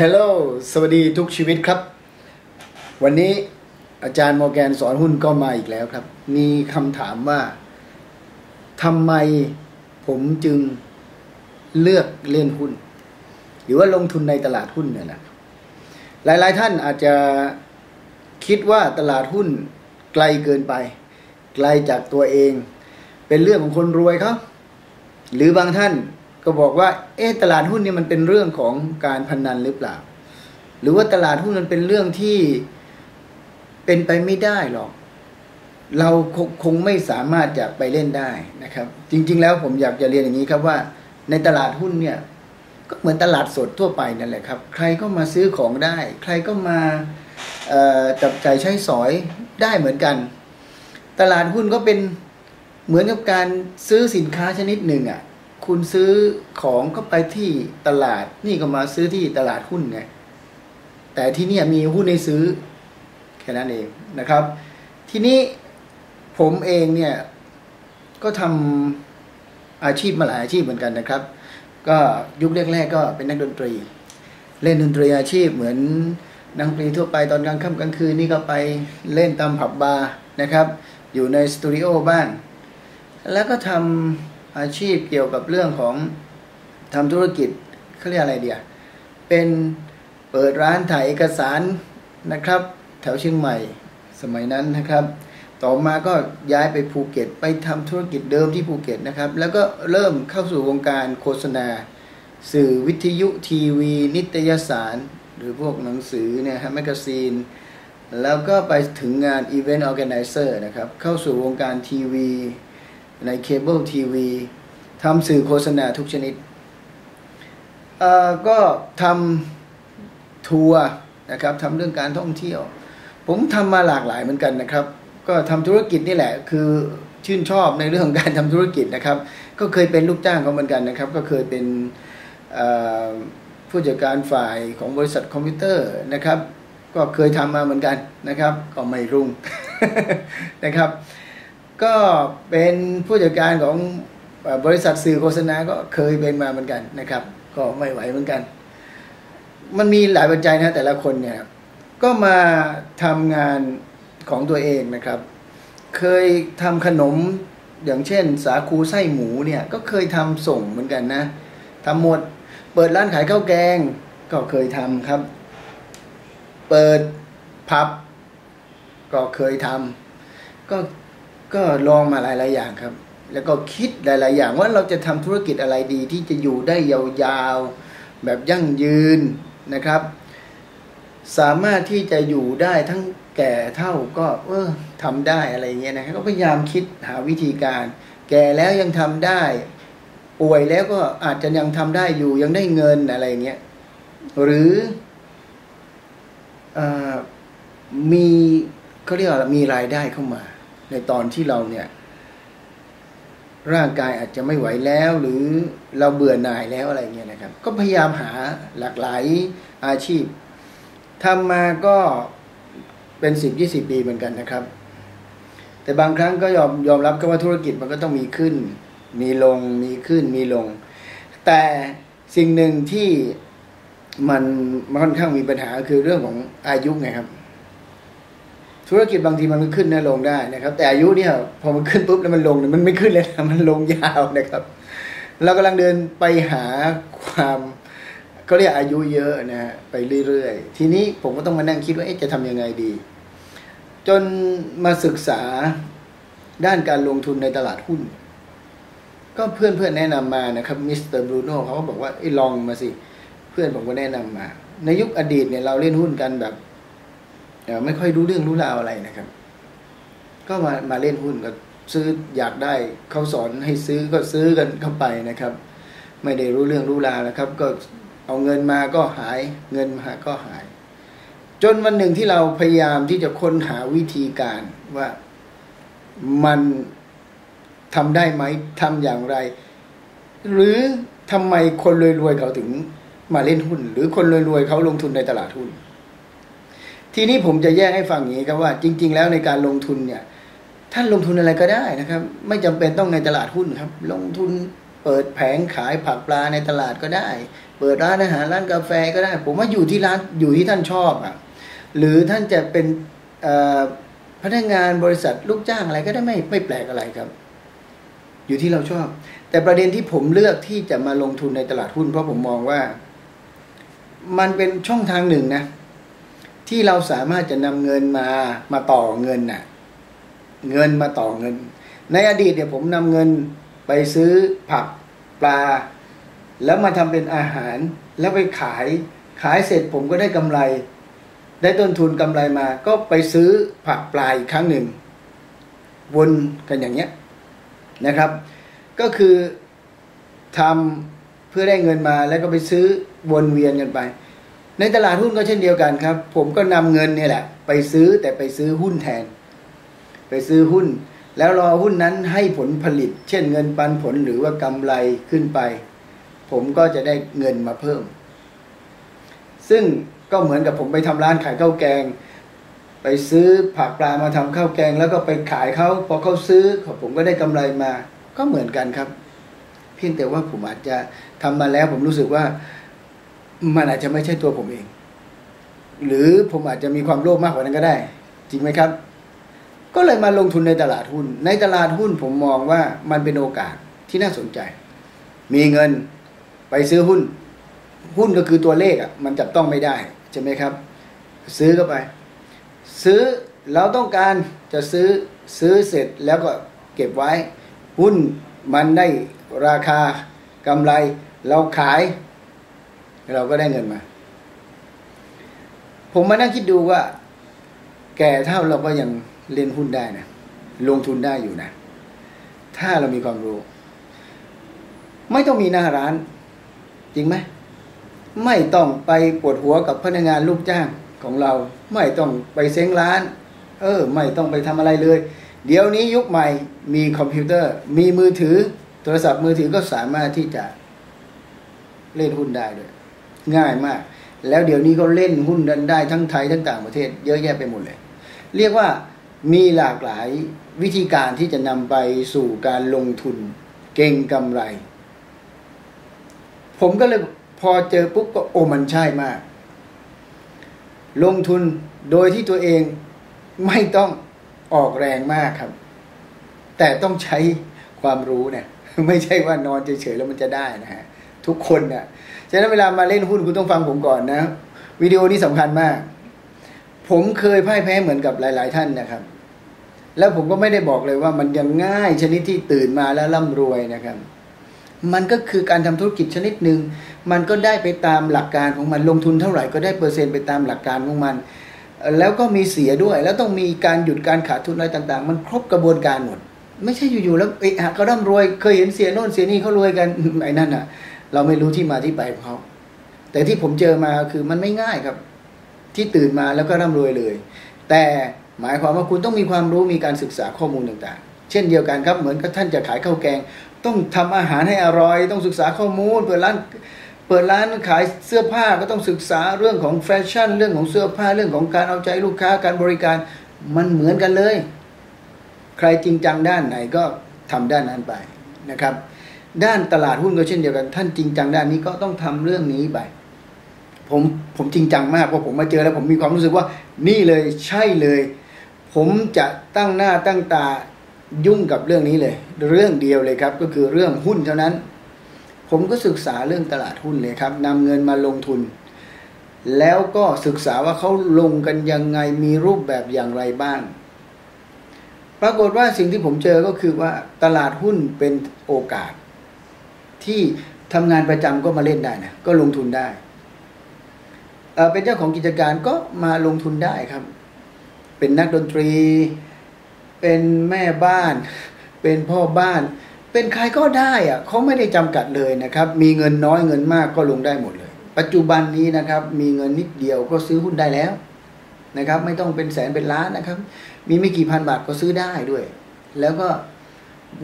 ฮลโลสวัสดีทุกชีวิตครับ วันนี้อาจารย์โมแกนสอนหุ้นก็มาอีกแล้วครับ มีคำถามว่าทำไมผมจึงเลือกเล่นหุ้น หรือว่าลงทุนในตลาดหุ้นเนี่ยนะหลายๆท่านอาจจะคิดว่าตลาดหุ้นไกลเกินไป ไกลจากตัวเอง เป็นเรื่องของคนรวยเขาหรือบางท่าน ก็บอกว่า เอ๊ะตลาดหุ้นนี่มันเป็นเรื่องของการพนนันหรือเปล่า หรือว่าตลาดหุ้นมันเป็นเรื่องที่เป็นไปไม่ได้หรอก เราคงไม่สามารถจะไปเล่นได้นะครับ จริง ๆ แล้วผมอยากจะเรียนอย่างนี้ครับว่า ในตลาดหุ้นเนี่ย ก็เหมือนตลาดสดทั่วไปนั่นแหละครับ ใครก็มาซื้อของได้ ใครก็มาจับใจใช้สอยได้เหมือนกัน ตลาดหุ้นก็เป็นเหมือนกับการซื้อสินค้าชนิดหนึ่งอะ คุณซื้อของก็ไปที่ตลาด นี่ก็มาซื้อที่ตลาดหุ้นไงแต่ที่นี่มีหุ้นในซื้อแค่นั้นเองนะครับ ทีนี้ผมเองเนี่ยก็ทำอาชีพมาหลายอาชีพเหมือนกันนะครับ ก็ยุคแรกๆก็เป็นนักดนตรี เล่นดนตรีอาชีพเหมือนนักดนตรีทั่วไปตอนกลางค่ำกลางคืนนี่ก็ไปเล่นตามผับบาร์นะครับ อยู่ในสตูดิโอบ้าง แล้วก็ทำ อาชีพเกี่ยวกับเรื่องของทำธุรกิจเขาเรียกอะไรเดียเป็นเปิดร้านถ่ายเอกสารนะครับ แถวเชียงใหม่สมัยนั้นนะครับ ต่อมาก็ย้ายไปภูเก็ตไปทำธุรกิจเดิมที่ภูเก็ตนะครับ แล้วก็เริ่มเข้าสู่วงการโฆษณา สื่อวิทยุทีวี นิตยสาร หรือพวกหนังสือเนี่ยฮะแมกกาซีน แล้วก็ไปถึงงานอีเวนต์ออแกไนเซอร์นะครับ เข้าสู่วงการทีวี ในเคเบิลทีวีทำสื่อโฆษณาทุกชนิด ก็ทำทัวร์นะครับทำเรื่องการท่องเที่ยว ผมทำมาหลากหลายเหมือนกันนะครับ ก็ทำธุรกิจนี่แหละ คือชื่นชอบในเรื่องการทำธุรกิจนะครับ ก็เคยเป็นลูกจ้างเขาเหมือนกันนะครับ ก็เคยเป็นผู้จัดการฝ่ายของบริษัทคอมพิวเตอร์นะครับ ก็เคยทำมาเหมือนกันนะครับ ก็ไม่รุ่งนะครับ ก็เป็นผู้จัดการของบริษัทสื่อโฆษณาก็เคยเป็นมาเหมือนกันนะครับ ก็ไม่ไหวเหมือนกัน มันมีหลายปัจจัยนะแต่ละคนเนี่ยก็มาทำงานของตัวเองนะครับ เคยทำขนมอย่างเช่น สาคูไส้หมูเนี่ยก็เคยทำส่งเหมือนกันนะทำหมดเปิดร้านขายข้าวแกงก็เคยทำครับ เปิดพับ ก็เคยทำก็ ก็ลองมาหลาย ๆ อย่างครับ แล้วก็คิดหลาย ๆ อย่างว่าเราจะทำธุรกิจอะไรดีที่จะอยู่ได้ยาวๆ แบบยั่งยืนนะครับ สามารถที่จะอยู่ได้ทั้งแก่เท่าก็เออทำได้อะไรเงี้ยนะครับก็พยายามคิดหาวิธีการ แก่แล้วยังทำได้ ป่วยแล้วก็อาจจะยังทำได้อยู่ยังได้เงินอะไรเงี้ยหรืออมีเขาเรียกว่ามีรายได้เข้ามา ในตอนที่เราเนี่ยร่างกายอาจจะไม่ไหวแล้วหรือเราเบื่อหน่ายแล้วอะไรเงี้ยนะครับ ก็พยายามหาหลากหลายอาชีพทำมาก็เป็นสิบยี่สิบปีเหมือนกันนะครับ แต่บางครั้งก็ยอมยอมรับก็ว่าธุรกิจมันก็ต้องมีขึ้น มีลงมีขึ้นมีลง แต่สิ่งหนึ่งที่มันค่อนข้างมีปัญหาคือเรื่องของอายุไงครับ ธุรกิจบางทีมันขึ้นนะลงได้นะครับ แต่อายุเนี่ยพอมันขึ้นปุ๊บแล้วมันลงมันไม่ขึ้นเลยนะมันลงยาวนะครับ เรากำลังเดินไปหาความเขาเรียกอายุเยอะนะฮะไปเรื่อยๆ ทีนี้ผมก็ต้องมานั่งคิดว่าจะทำยังไงดี จนมาศึกษาด้านการลงทุนในตลาดหุ้น ก็เพื่อนเพื่อนแนะนำมานะครับมิสเตอร์บรูโน่เขาก็บอกว่าไอ้ลองมาสิ เพื่อนผมก็แนะนำมา ในยุคอดีตเนี่ยเราเล่นหุ้นกันแบบ ไม่ค่อยรู้เรื่องรู้ราวอะไรนะครับ ก็มามาเล่นหุ้นก็ซื้ออยากได้เขาสอนให้ซื้อก็ซื้อกันเข้าไปนะครับ ไม่ได้รู้เรื่องรู้ราวนะครับ ก็เอาเงินมาก็หาย เงินมาก็หาย จนวันหนึ่งที่เราพยายามที่จะค้นหาวิธีการว่ามันทำได้ไหมทำอย่างไร หรือทำไมคนรวยๆเขาถึงมาเล่นหุ้น หรือคนรวยๆเขาลงทุนในตลาดหุ้น ทีนี้ผมจะแยกให้ฟังอย่างนี้ครับว่าจริง ๆ แล้วในการลงทุนเนี่ย ท่านลงทุนอะไรก็ได้นะครับ ไม่จำเป็นต้องในตลาดหุ้นครับ ลงทุนเปิดแผงขายผักปลาในตลาดก็ได้ เปิดร้านอาหารร้านกาแฟก็ได้ ผมว่าอยู่ที่ร้านอยู่ที่ท่านชอบอะหรือท่านจะเป็นพนักงานบริษัทลูกจ้างอะไรก็ได้ไม่ไม่แปลกอะไรครับ อยู่ที่เราชอบ แต่ประเด็นที่ผมเลือกที่จะมาลงทุนในตลาดหุ้น เพราะผมมองว่า มันเป็นช่องทางหนึ่งนะ ที่เราสามารถจะนำเงินมามาต่อเงินน่ะ เงินมาต่อเงิน ในอดีตเนี่ยผมนำเงินไปซื้อผักปลา แล้วมาทำเป็นอาหาร แล้วไปขาย ขายเสร็จผมก็ได้กำไร ได้ต้นทุนกำไรมา ก็ไปซื้อผักปลาอีกครั้งหนึ่ง วนกันอย่างเงี้ยนะครับ ก็คือทำเพื่อได้เงินมาแล้วก็ไปซื้อวนเวียนกันไป ในตลาดหุ้นก็เช่นเดียวกันครับ ผมก็นำเงินเนี่ยแหละ ไปซื้อแต่ไปซื้อหุ้นแทน ไปซื้อหุ้น แล้วรอหุ้นนั้นให้ผลผลิต เช่นเงินปันผลหรือว่ากำไรขึ้นไป ผมก็จะได้เงินมาเพิ่ม ซึ่งก็เหมือนกับผมไปทำร้านขายข้าวแกง ไปซื้อผักปลามาทำข้าวแกง แล้วก็ไปขายเขาพอเขาซื้อผมก็ได้กำไรมา ก็เหมือนกันครับ เพียงแต่ว่าผมอาจจะทำมาแล้วผมรู้สึกว่า มันอาจจะไม่ใช่ตัวผมเอง หรือผมอาจจะมีความโลภมากกว่านั้นก็ได้ จริงไหมครับ ก็เลยมาลงทุนในตลาดหุ้น ในตลาดหุ้นผมมองว่ามันเป็นโอกาสที่น่าสนใจ มีเงินไปซื้อหุ้น หุ้นก็คือตัวเลขอะ มันจับต้องไม่ได้ใช่ไหมครับ ซื้อเข้าไป ซื้อเราต้องการจะซื้อซื้อเสร็จแล้วก็เก็บไว้ หุ้นมันได้ราคากำไร เราขาย เราก็ได้เงินมา ผมมานั่งคิดดูว่า แก่เท่าเราก็ยังเล่นหุ้นได้นะลงทุนได้อยู่นะ ถ้าเรามีความรู้ ไม่ต้องมีหน้าร้าน จริงไหมไม่ต้องไปปวดหัวกับพนักงานลูกจ้างของเรา ไม่ต้องไปเซ้งร้าน เออ ไม่ต้องไปทำอะไรเลย เดี๋ยวนี้ยุคใหม่มีคอมพิวเตอร์ มีมือถือ โทรศัพท์มือถือก็สามารถที่จะเล่นหุ้นได้ด้วย ง่ายมาก แล้วเดี๋ยวนี้ก็เล่นหุ้นดันได้ทั้งไทยทั้งต่างประเทศ เยอะแยะไปหมดเลย เรียกว่ามีหลากหลายวิธีการที่จะนำไปสู่การลงทุนเก่งกำไร ผมก็เลยพอเจอปุ๊บก็โอ้มันใช่มาก ลงทุนโดยที่ตัวเองไม่ต้องออกแรงมากครับ แต่ต้องใช้ความรู้เนี่ยไม่ใช่ว่านอนเฉยๆแล้วมันจะได้นะฮะทุกคนนะ่ะ ฉะนั้นเวลามาเล่นหุ้นคุณต้องฟังผมก่อนนะ วิดีโอนี้สำคัญมาก ผมเคยพ่ายแพ้เหมือนกับหลาย ๆ ท่านนะครับ แล้วผมก็ไม่ได้บอกเลยว่ามันยังง่ายชนิดที่ตื่นมาแล้วร่ำรวยนะครับ มันก็คือการทำธุรกิจชนิดหนึ่งมันก็ได้ไปตามหลักการของมันลงทุนเท่าไหร่ก็ได้เปอร์เซ็นต์ไปตามหลักการของมัน แล้วก็มีเสียด้วย แล้วต้องมีการหยุดการขาดทุนอะไรต่าง ๆ มันครบกระบวนการหมดไม่ใช่อยู่ๆแล้วเอะเขาร่ำรวย เคยเห็นเสียโน่นเสียนี่เขารวยกันไอ้นั่นอะ เราไม่รู้ที่มาที่ไปของเขาแต่ที่ผมเจอมาคือมันไม่ง่ายครับ ที่ตื่นมาแล้วก็ร่ำรวยเลย แต่หมายความว่าคุณต้องมีความรู้มีการศึกษาข้อมูลต่างๆ เช่นเดียวกันครับเหมือนกับท่านจะขายข้าวแกง ต้องทำอาหารให้อร่อย ต้องศึกษาข้อมูลเปิดร้านเปิดร้านขายเสื้อผ้าก็ต้องศึกษาเรื่องของแฟชั่น เรื่องของเสื้อผ้าเรื่องของการเอาใจลูกค้าการบริการมันเหมือนกันเลย ใครจริงจังด้านไหนก็ทำด้านนั้นไปนะครับ ด้านตลาดหุ้นก็เช่นเดียวกัน ท่านจริงจังด้านนี้ก็ต้องทำเรื่องนี้ไปผมผมจริงจังมากเพราะผมมาเจอแล้วผมมีความรู้สึกว่า นี่เลยใช่เลย ผมจะตั้งหน้าตั้งตายุ่งกับเรื่องนี้เลย เรื่องเดียวเลยครับ ก็คือเรื่องหุ้นเท่านั้น ผมก็ศึกษาเรื่องตลาดหุ้นเลยครับนำเงินมาลงทุน แล้วก็ศึกษาว่าเขาลงกันยังไงมีรูปแบบอย่างไรบ้าง ปรากฏว่าสิ่งที่ผมเจอก็คือว่าตลาดหุ้นเป็นโอกาส ที่ทำงานประจำก็มาเล่นได้นะก็ลงทุนได้เป็นเจ้าของกิจการก็มาลงทุนได้ครับ เป็นนักดนตรี เป็นแม่บ้าน เป็นพ่อบ้าน เป็นใครก็ได้อะเขาไม่ได้จำกัดเลยนะครับ มีเงินน้อยเงินมากก็ลงได้หมดเลย ปัจจุบันนี้นะครับ มีเงินนิดเดียวก็ซื้อหุ้นได้แล้วนะครับ ไม่ต้องเป็นแสนเป็นล้านนะครับ มีไม่กี่พันบาทก็ซื้อได้ด้วย แล้วก็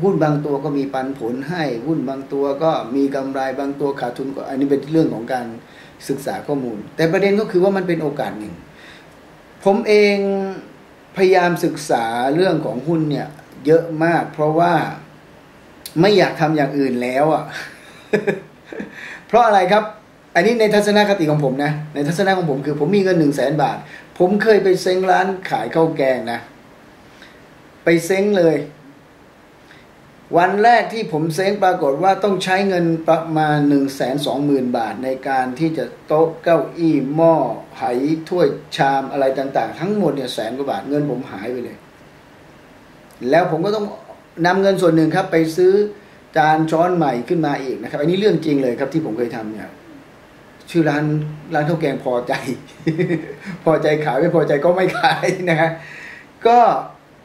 หุ้นบางตัวก็มีปันผลให้หุ้นบางตัวก็มีกำไรบางตัวขาดทุนก็อันนี้เป็นเรื่องของการศึกษาข้อมูล แต่ประเด็นก็คือว่ามันเป็นโอกาสหนึ่ง ผมเองพยายามศึกษาเรื่องของหุ้นเนี่ย เยอะมาก เพราะว่าไม่อยากทำอย่างอื่นแล้วอะ เพราะอะไรครับ อันนี้ในทัศนคติของผมนะ ในทัศนะของผมคือ ผมมีเงินหนึ่งแสนบาท ผมเคยไปเซ้งร้านขายข้าวแกงนะ ไปเซ้งเลย วันแรกที่ผมเซ้งปรากฏว่าต้องใช้เงินประมาณหนึ่งแสนสองหมื่นบาทในการที่จะโต๊ะเก้าอี้หม้อไหถ้วยชามอะไรต่าง ๆ ทั้งหมดเนี่ยแสนกว่าบาทเงินผมหายไปเลย แล้วผมก็ต้องนำเงินส่วนหนึ่งครับ ไปซื้อจานช้อนใหม่ขึ้นมาอีกนะครับ อันนี้เรื่องจริงเลยครับที่ผมเคยทำเนี่ยชื่อร้านร้านข้าวแกงพอใจ พอใจขายไม่พอใจก็ไม่ขายนะฮะก็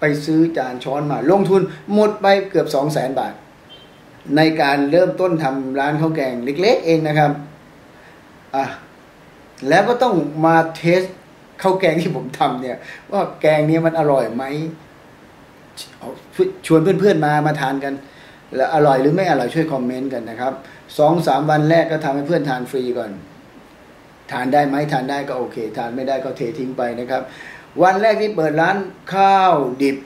ไปซื้อจานช้อนมา ลงทุนหมดไปเกือบสองแสนบาท ในการเริ่มต้นทำร้านข้าวแกงเล็กๆเองนะครับอะแล้วก็ต้องมาเทสข้าวแกงที่ผมทำเนี่ย ว่าแกงเนี้มันอร่อยไหมชวนเพื่อนๆมามาทานกัน แล้วอร่อยหรือไม่อร่อยช่วยคอมเมนต์กันนะครับสองสามวันแรกก็ทำให้เพื่อนทานฟรีก่อน ทานได้ไหมทานได้ก็โอเค ทานไม่ได้ก็เททิ้งไปนะครับ วันแรกที่เปิดร้านข้าวดิบ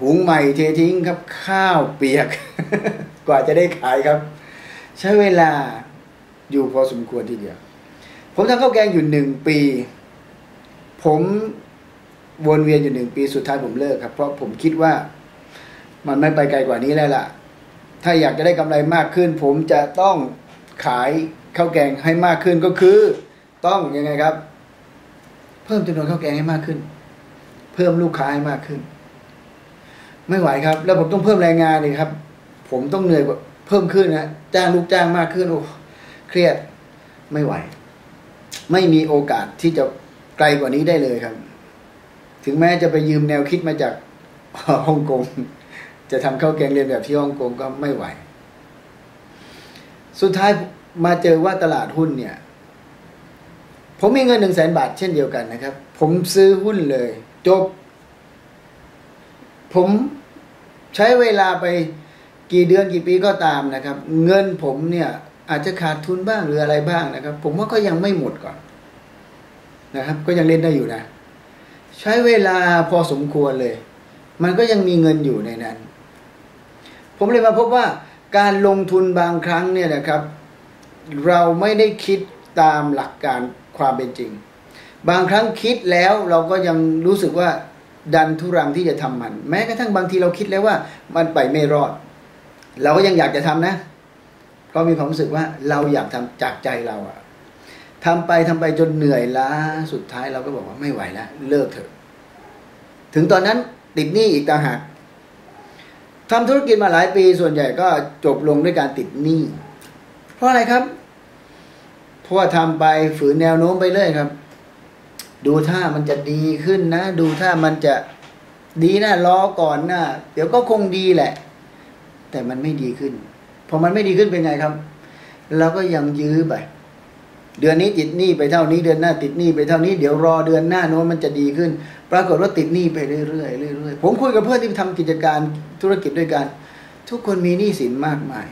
หุงใหม่เททิ้งครับ ข้าวเปียก กว่าจะได้ขายครับ ใช้เวลาอยู่พอสมควรทีเดียว ผมทำข้าวแกงอยู่หนึ่งปี ผมวนเวียนอยู่หนึ่งปีสุดท้ายผมเลิกครับ เพราะผมคิดว่ามันไม่ไปไกลกว่านี้แล้วล่ะ ถ้าอยากจะได้กำไรมากขึ้น ผมจะต้องขายข้าวแกงให้มากขึ้นก็คือ ต้องยังไงครับ เพิ่มจำนวนข้าวแกงให้มากขึ้น เพิ่มลูกค้าให้มากขึ้น ไม่ไหวครับ แล้วผมต้องเพิ่มแรงงานเลยครับ ผมต้องเหนื่อยกว่าเพิ่มขึ้นนะจ้างลูกจ้างมากขึ้นโอ้เครียดไม่ไหว ไม่มีโอกาสที่จะไกลกว่านี้ได้เลยครับ ถึงแม้จะไปยืมแนวคิดมาจากฮ่องกงจะทำข้าวแกงเรียนแบบที่ฮ่องกงก็ไม่ไหว สุดท้ายมาเจอว่าตลาดหุ้นเนี่ย ผมมีเงินหนึ่งแสนบาทเช่นเดียวกันนะครับ ผมซื้อหุ้นเลย จบ ผมใช้เวลาไปกี่เดือนกี่ปีก็ตามนะครับ เงินผมเนี่ยอาจจะขาดทุนบ้างหรืออะไรบ้างนะครับ ผมว่าก็ยังไม่หมดก่อนนะครับ ก็ยังเล่นได้อยู่นะ ใช้เวลาพอสมควรเลย มันก็ยังมีเงินอยู่ในนั้น ผมเลยมาพบว่าการลงทุนบางครั้งเนี่ยนะครับ เราไม่ได้คิดตามหลักการ ความเป็นจริง บางครั้งคิดแล้วเราก็ยังรู้สึกว่าดันทุรังที่จะทำมัน แม้กระทั่งบางทีเราคิดแล้วว่ามันไปไม่รอด เราก็ยังอยากจะทำนะ เพราะมีความรู้สึกว่าเราอยากทำจากใจเราอะทำไปทำไปจนเหนื่อยล้าสุดท้ายเราก็บอกว่าไม่ไหวแล้วเลิกเถอะ ถึงตอนนั้นติดหนี้อีกต่างหากทำธุรกิจมาหลายปีส่วนใหญ่ก็จบลงด้วยการติดหนี้ เพราะอะไรครับ ราะว่าทำไปฝืนแนวโน้มไปเรื่อยครับ ดูท่ามันจะดีขึ้นนะ ดูท่ามันจะดีนะรอก่อนนะเดี๋ยวก็คงดีแหละ แต่มันไม่ดีขึ้นพอมันไม่ดีขึ้นเป็นไงครับเราก็ยังยื้อไปเดือนนี้ติดหนี้ไปเท่านี้เดือนหน้าติดหนี้ไปเท่านี้เดี๋ยวรอเดือนหน้าโน้นมันจะดีขึ้น ปรากฏว่าติดหนี้ไปเรื่อยๆเรื่อยๆผมคุยกับเพื่อนที่ทำกิจการธุรกิจด้วยกัน ทุกคนมีหนี้สินมากมาย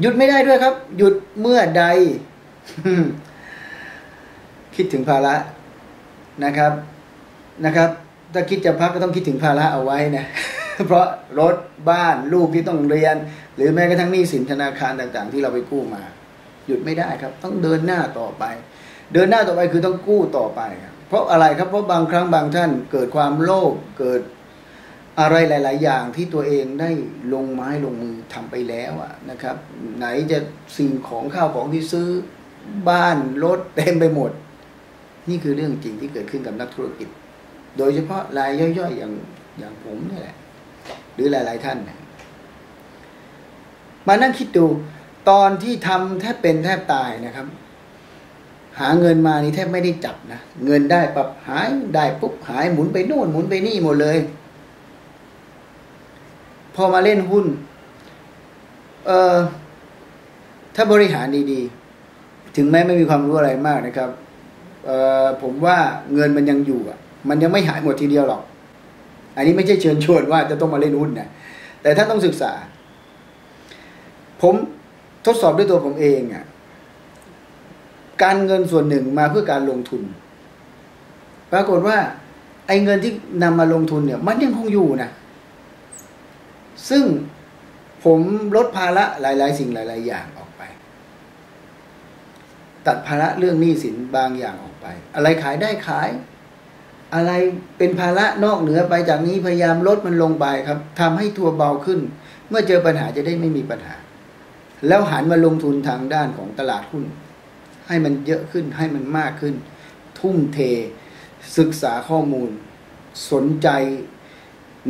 หยุดไม่ได้ด้วยครับ หยุดเมื่อใด คิดถึงภาระนะครับนะครับ ถ้าคิดจะพักก็ต้องคิดถึงภาระเอาไว้นะเพราะรถบ้านลูกที่ต้องเรียน หรือแม้กระทั่งหนี้สินธนาคารต่างๆ ที่เราไปกู้มา หยุดไม่ได้ครับ ต้องเดินหน้าต่อไป เดินหน้าต่อไปคือต้องกู้ต่อไปครับเพราะอะไรครับเพราะบางครั้งบางท่านเกิดความโลภเกิดอะไรหลาย ๆ อย่างที่ตัวเองได้ลงไม้ลงมือทำไปแล้วอะนะครับ ไหนจะสิ่งของข้าวของที่ซื้อ บ้านรถเต็มไปหมด นี่คือเรื่องจริงที่เกิดขึ้นกับนักธุรกิจ โดยเฉพาะรายย่อยๆอย่างอย่างผมนี่แหละ หรือหลาย ๆ ท่านนะมานั่งคิดดูตอนที่ทำแทบเป็นแทบตายนะครับ หาเงินมานี่แทบไม่ได้จับนะเงินได้ปรับหายได้ปุ๊บหายหมุนไปโน่นหมุนไปนี่หมดเลย พอมาเล่นหุ้น เออถ้าบริหารดีๆ ถึงแม้ไม่มีความรู้อะไรมากนะครับเออผมว่าเงินมันยังอยู่อะ มันยังไม่หายหมดทีเดียวหรอก อันนี้ไม่ใช่เชิญชวนว่าจะต้องมาเล่นหุ้นนะแต่ถ้าต้องศึกษา ผมทดสอบด้วยตัวผมเองอะการเงินส่วนหนึ่งมาเพื่อการลงทุน ปรากฏว่า ไอ้เงินที่นำมาลงทุนเนี่ย มันยังคงอยู่นะซึ่งผมลดภาระหลาย ๆ สิ่งหลาย ๆ อย่างออก ตัดภาระเรื่องหนี้สินบางอย่างออกไป อะไรขายได้ขาย อะไรเป็นภาระนอกเหนือไปจากนี้พยายามลดมันลงไปครับทำให้ตัวเบาขึ้น เมื่อเจอปัญหาจะได้ไม่มีปัญหา แล้วหันมาลงทุนทางด้านของตลาดหุ้น ให้มันเยอะขึ้นให้มันมากขึ้น ทุ่มเท ศึกษาข้อมูล สนใจ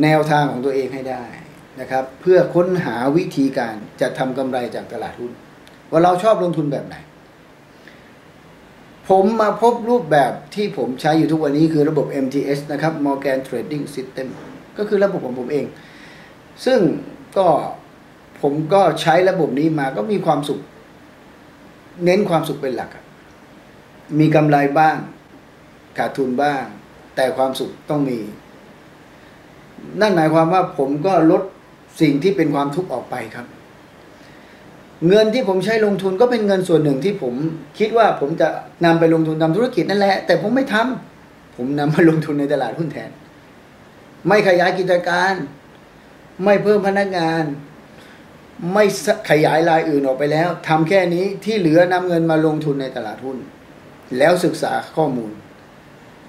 แนวทางของตัวเองให้ได้นะครับ เพื่อค้นหาวิธีการจะทำกำไรจากตลาดหุ้นว่าเราชอบลงทุนแบบไหน ผมมาพบรูปแบบที่ผมใช้อยู่ทุกวันนี้คือระบบ MTS นะครับ Morgan Trading System ก็คือระบบของผมเอง ซึ่งก็ผมก็ใช้ระบบนี้มาก็มีความสุข เน้นความสุขเป็นหลัก มีกำไรบ้าง ขาดทุนบ้าง แต่ความสุขต้องมี นั่นหมายความว่าผมก็ลดสิ่งที่เป็นความทุกข์ออกไปครับ เงินที่ผมใช้ลงทุนก็เป็นเงินส่วนหนึ่งที่ผมคิดว่าผมจะนำไปลงทุนทำธุรกิจนั่นแหละ แต่ผมไม่ทำผมนำมาลงทุนในตลาดหุ้นแทน ไม่ขยายกิจการ ไม่เพิ่มพนักงาน ไม่ขยายรายอื่นออกไปแล้วทำแค่นี้ที่เหลือนำเงินมาลงทุนในตลาดหุ้น แล้วศึกษาข้อมูล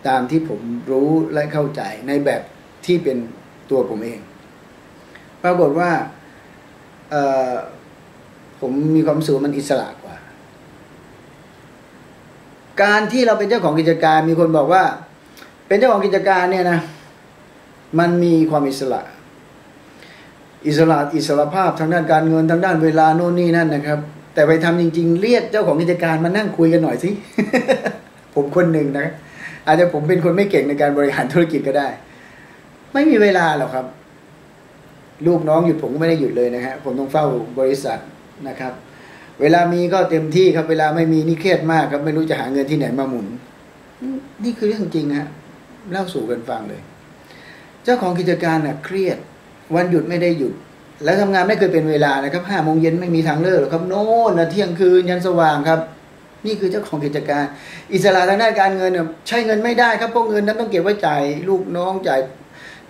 ตามที่ผมรู้และเข้าใจในแบบที่เป็นตัวผมเอง ปรากฏว่า ผมมีความสูงมันอิสระกว่า การที่เราเป็นเจ้าของกิจการมีคนบอกว่า เป็นเจ้าของกิจการเนี่ยนะมันมีความอิสระ อิสระอิสระภาพทางด้านการเงินทางด้านเวลาโน่นนี่นั่นนะครับ แต่ไปทำจริง ๆ เรียกเจ้าของกิจการมานั่งคุยกันหน่อยสิผมคนหนึ่งนะอาจจะผมเป็นคนไม่เก่งในการบริหารธุรกิจก็ได้ ไม่มีเวลาหรอกครับ ลูกน้องหยุดผมก็ไม่ได้หยุดเลยนะฮะผมต้องเฝ้าบริษัท นะครับ เวลามีก็เต็มที่ครับ เวลาไม่มีนี่เครียดมากครับไม่รู้จะหาเงินที่ไหนมาหมุน นี่คือเรื่องจริงฮะเล่าสู่กันฟังเลย เจ้าของกิจการน่ะ เครียด วันหยุดไม่ได้หยุด แล้วทำงานไม่เคยเป็นเวลานะครับห้าโมงเย็นไม่มีทางเลิกหรอกครับ โน่นนะเที่ยงคืนยันสว่างครับ นี่คือเจ้าของกิจการ อิสระทางด้านการเงินเนี่ยใช้เงินไม่ได้ครับเพราะเงินนั้นต้องเก็บไว้จ่ายลูกน้องจ่าย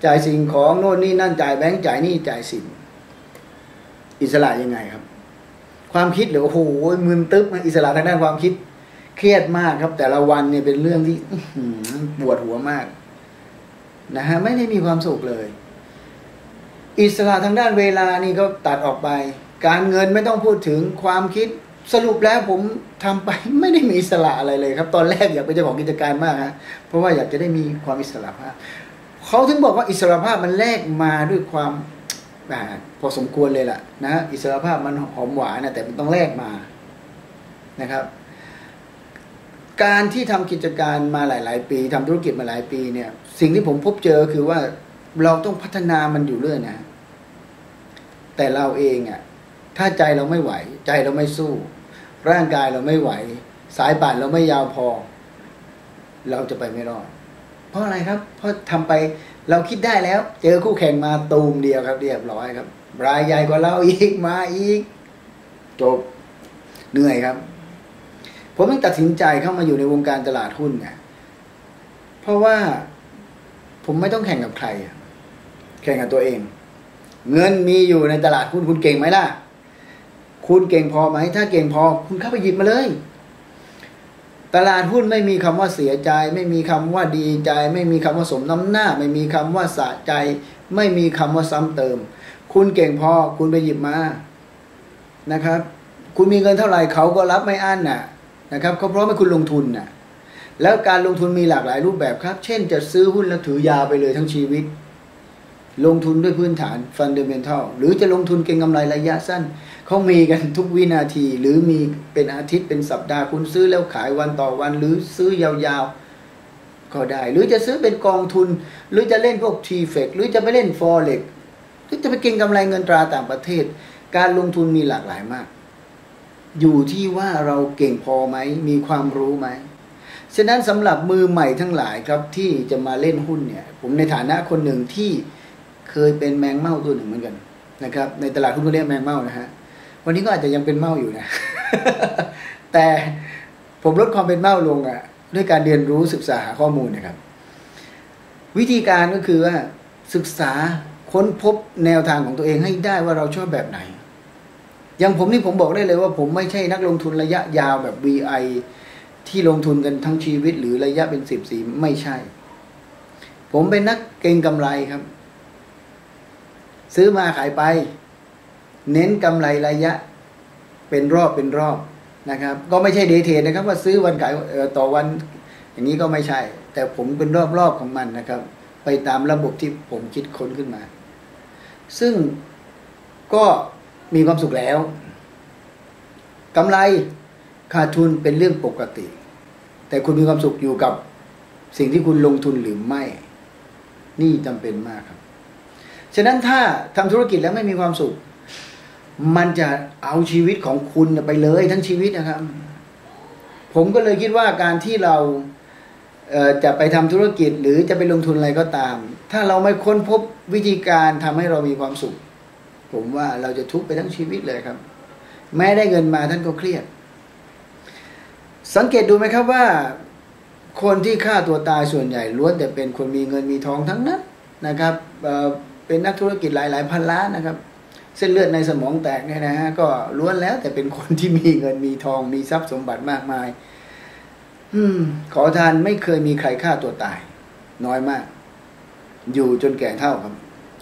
จ่ายสิ่งของโน่นนี่นั่นจ่ายแบงก์จ่ายนี่จ่ายสินอิสระยังไงครับ ความคิดหรือโอ้โหมึนตึ๊บอิสระทางด้านความคิด เครียดมากครับ แต่ละวันเนี่ยเป็นเรื่องที่ปวดหัวมาก นะฮะไม่ได้มีความสุขเลย อิสระทางด้านเวลานี่ก็ตัดออกไป การเงินไม่ต้องพูดถึงความคิดสรุปแล้วผมทำไปไม่ได้มีอิสระอะไรเลยครับ ตอนแรกอยากเป็นเจ้าของกิจการมากฮะเพราะว่าอยากจะได้มีความอิสระภาพเขาถึงบอกว่าอิสระภาพมันแลกมาด้วยความ พอสมควรเลยล่ะนะ อิสรภาพมันหอมหวานนะแต่มันต้องแลกมานะครับ การที่ทำกิจการมาหลาย ๆ ปีทำธุรกิจมาหลายปีเนี่ย สิ่งที่ผมพบเจอคือว่าเราต้องพัฒนามันอยู่เรื่อยนะ แต่เราเองอะ่ะถ้าใจเราไม่ไหว ใจเราไม่สู้ ร่างกายเราไม่ไหว สายป่านเราไม่ยาวพอ เราจะไปไม่รอดเพราะอะไรครับ เพราะทำไป เราคิดได้แล้ว เจอคู่แข่งมาตูมเดียวครับ เรียบร้อยครับรายใหญ่กว่าเราอีกมาอีกจบเหนื่อยครับ ผมต้องตัดสินใจเข้ามาอยู่ในวงการตลาดหุ้นเนี่ยเพราะว่าผมไม่ต้องแข่งกับใคร แข่งกับตัวเอง เงินมีอยู่ในตลาดหุ้นคุณเก่งไหมล่ะ คุณเก่งพอไหม ถ้าเก่งพอ คุณเข้าไปหยิบมาเลย ตลาดหุ้นไม่มีคำว่าเสียใจ ไม่มีคำว่าดีใจ ไม่มีคำว่าสมน้ำหน้า ไม่มีคำว่าสะใจ ไม่มีคำว่าซ้ำเติม คุณเก่งพอคุณไปหยิบมานะครับ คุณมีเงินเท่าไหร่เขาก็รับไม่อั้นน่ะนะครับเขาพร้อมให้คุณลงทุนน่ะแล้วการลงทุนมีหลากหลายรูปแบบครับ เช่นจะซื้อหุ้นแล้วถือยาวไปเลยทั้งชีวิต ลงทุนด้วยพื้นฐานฟันเดเมนทัลหรือจะลงทุนเก็งกำไรระยะสั้น เขามีกันทุกวินาที หรือมีเป็นอาทิตย์เป็นสัปดาห์คุณซื้อแล้วขายวันต่อวัน หรือซื้อยาวๆ ก็ได้ หรือจะซื้อเป็นกองทุน หรือจะเล่นพวกทีเฟกหรือจะไปเล่นฟอเร็กหรือจะไปเก็งกำไรเงินตราต่างประเทศ การลงทุนมีหลากหลายมาก อยู่ที่ว่าเราเก่งพอไหมมีความรู้ไหมฉะนั้นสำหรับมือใหม่ทั้งหลายครับที่จะมาเล่นหุ้นเนี่ย ผมในฐานะคนหนึ่งที่ เคยเป็นแมงเม่าตัวหนึ่งเหมือนกันนะครับ ในตลาดหุ้นก็เรียกแมงเม่านะฮะวันนี้ก็อาจจะยังเป็นเมาอยู่นะ แต่ผมลดความเป็นเมาลงอะด้วยการเรียนรู้ศึกษาหาข้อมูลนะครับ วิธีการก็คือว่าศึกษาค้นพบแนวทางของตัวเองให้ได้ว่าเราชอบแบบไหน อย่างผมนี่ผมบอกได้เลยว่าผมไม่ใช่นักลงทุนระยะยาวแบบ VI ที่ลงทุนกันทั้งชีวิตหรือระยะเป็นสิบสีไม่ใช่ ผมเป็นนักเก็งกำไรครับ ซื้อมาขายไป เน้นกำไรระยะ เป็นรอบเป็นรอบนะครับ ก็ไม่ใช่เดทเทนะครับ ว่าซื้อวันขายต่อวันอย่างนี้ก็ไม่ใช่ แต่ผมเป็นรอบๆของมันนะครับ ไปตามระบบที่ผมคิดค้นขึ้นมา ซึ่งก็มีความสุขแล้วกำไรขาดทุนเป็นเรื่องปกติ แต่คุณมีความสุขอยู่กับสิ่งที่คุณลงทุนหรือไม่ นี่จำเป็นมากครับ ฉะนั้นถ้าทำธุรกิจแล้วไม่มีความสุข มันจะเอาชีวิตของคุณไปเลยทั้งชีวิตนะครับ ผมก็เลยคิดว่าการที่เราจะไปทำธุรกิจหรือจะไปลงทุนอะไรก็ตาม ถ้าเราไม่ค้นพบวิธีการทำให้เรามีความสุข ผมว่าเราจะทุกข์ไปทั้งชีวิตเลยครับ แม้ได้เงินมาท่านก็เครียด สังเกตดูไหมครับว่า คนที่ฆ่าตัวตายส่วนใหญ่ล้วนแต่เป็นคนมีเงินมีทองทั้งนั้นนะครับ เป็นนักธุรกิจหลายๆพันล้านนะครับ เส้นเลือดในสมองแตกเนี่ยนะฮะก็ล้วนแล้วแต่เป็นคนที่มีเงินมีทองมีทรัพย์สมบัติมากมาย อืม ขอทานไม่เคยมีใครฆ่าตัวตาย น้อยมาก อยู่จนแก่เท่าครับ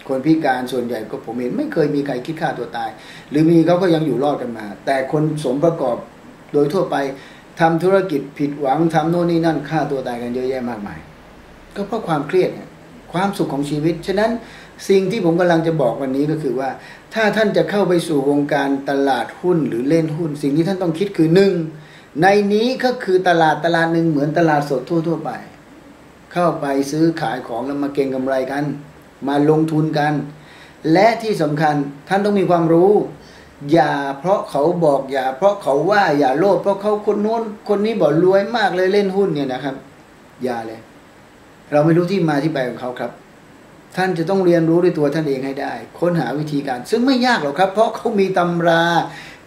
คนพิการส่วนใหญ่ก็ผมเห็นไม่เคยมีใครคิดฆ่าตัวตาย หรือมีเขาก็ยังอยู่รอดกันมา แต่คนสมประกอบโดยทั่วไปทำธุรกิจผิดหวังทำโน่นนี่นั่นฆ่าตัวตายกันเยอะแยะมากมาย ก็เพราะความเครียดความสุขของชีวิต ฉะนั้น สิ่งที่ผมกำลังจะบอกวันนี้ก็คือว่า ถ้าท่านจะเข้าไปสู่วงการตลาดหุ้นหรือเล่นหุ้น สิ่งที่ท่านต้องคิดคือหนึ่งในนี้ก็คือตลาดตลาดหนึ่งเหมือนตลาดสดทั่ว ๆ ไป เข้าไปซื้อขายของแล้วมาเก็งกำไรกัน มาลงทุนกัน และที่สำคัญท่านต้องมีความรู้ อย่าเพราะเขาบอกอย่า เพราะเขาว่าอย่าโลภเพราะเขาคนโน้นคนนี้บอกรวยมากเลยเล่นหุ้นเนี่ยนะครับ อย่าเลย เราไม่รู้ที่มาที่ไปของเขาครับ ท่านจะต้องเรียนรู้ด้วยตัวท่านเองให้ได้ ค้นหาวิธีการ ซึ่งไม่ยากหรอกครับ เพราะเขามีตำรา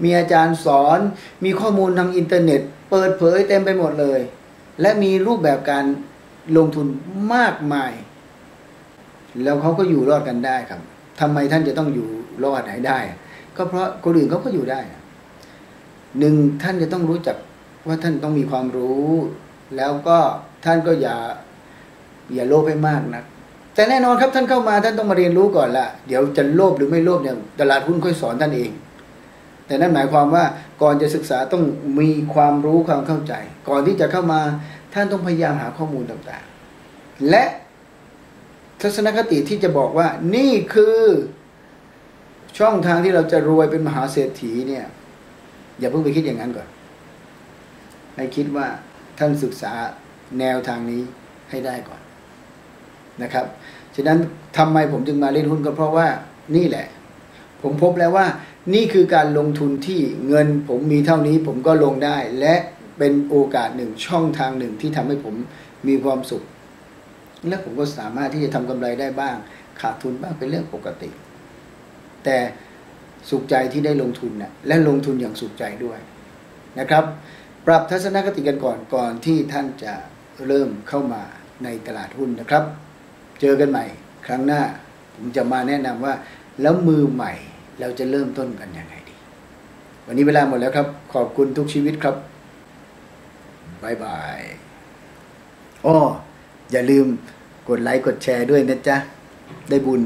มีอาจารย์สอน มีข้อมูลทางอินเทอร์เน็ต เปิดเผยเต็มไปหมดเลย และมีรูปแบบการลงทุนมากมาย แล้วเขาก็อยู่รอดกันได้ครับทำไมท่านจะต้องอยู่รอดไหนได้ ก็เพราะคนอื่นเขาก็อยู่ได้หนึ่งท่านจะต้องรู้จักว่าท่านต้องมีความรู้ แล้วก็ท่านก็อย่าอย่าโลภให้มากนะ แต่แน่นอนครับท่านเข้ามาท่านต้องมาเรียนรู้ก่อนละเดี๋ยวจะโลภหรือไม่โลภเนี่ยตลาดหุ้นค่อยสอนท่านเอง แต่นั่นหมายความว่าก่อนจะศึกษาต้องมีความรู้ความเข้าใจ ก่อนที่จะเข้ามาท่านต้องพยายามหาข้อมูลต่างๆ และทัศนคติที่จะบอกว่านี่คือช่องทางที่เราจะรวยเป็นมหาเศรษฐีเนี่ย อย่าเพิ่งไปคิดอย่างนั้นก่อนให้คิดว่าท่านศึกษาแนวทางนี้ให้ได้ก่อน นะครับ ฉะนั้นทำไมผมจึงมาเล่นหุ้นก็เพราะว่านี่แหละ ผมพบแล้วว่านี่คือการลงทุนที่เงินผมมีเท่านี้ผมก็ลงได้ และเป็นโอกาสหนึ่งช่องทางหนึ่งที่ทำให้ผมมีความสุข และผมก็สามารถที่จะทำกำไรได้บ้าง ขาดทุนบ้างเป็นเรื่องปกติ แต่สุขใจที่ได้ลงทุนนะและลงทุนอย่างสุขใจด้วยนะครับ ปรับทัศนคติกันก่อนก่อนที่ท่านจะเริ่มเข้ามาในตลาดหุ้นนะครับ เจอกันใหม่ ครั้งหน้า ผมจะมาแนะนำว่า แล้วมือใหม่เราจะเริ่มต้นกันยังไงดี วันนี้เวลาหมดแล้วครับ ขอบคุณทุกชีวิตครับบายบายอ้ออย่าลืมกดไลค์กดแชร์ด้วยนะจ๊ะ ได้บุญ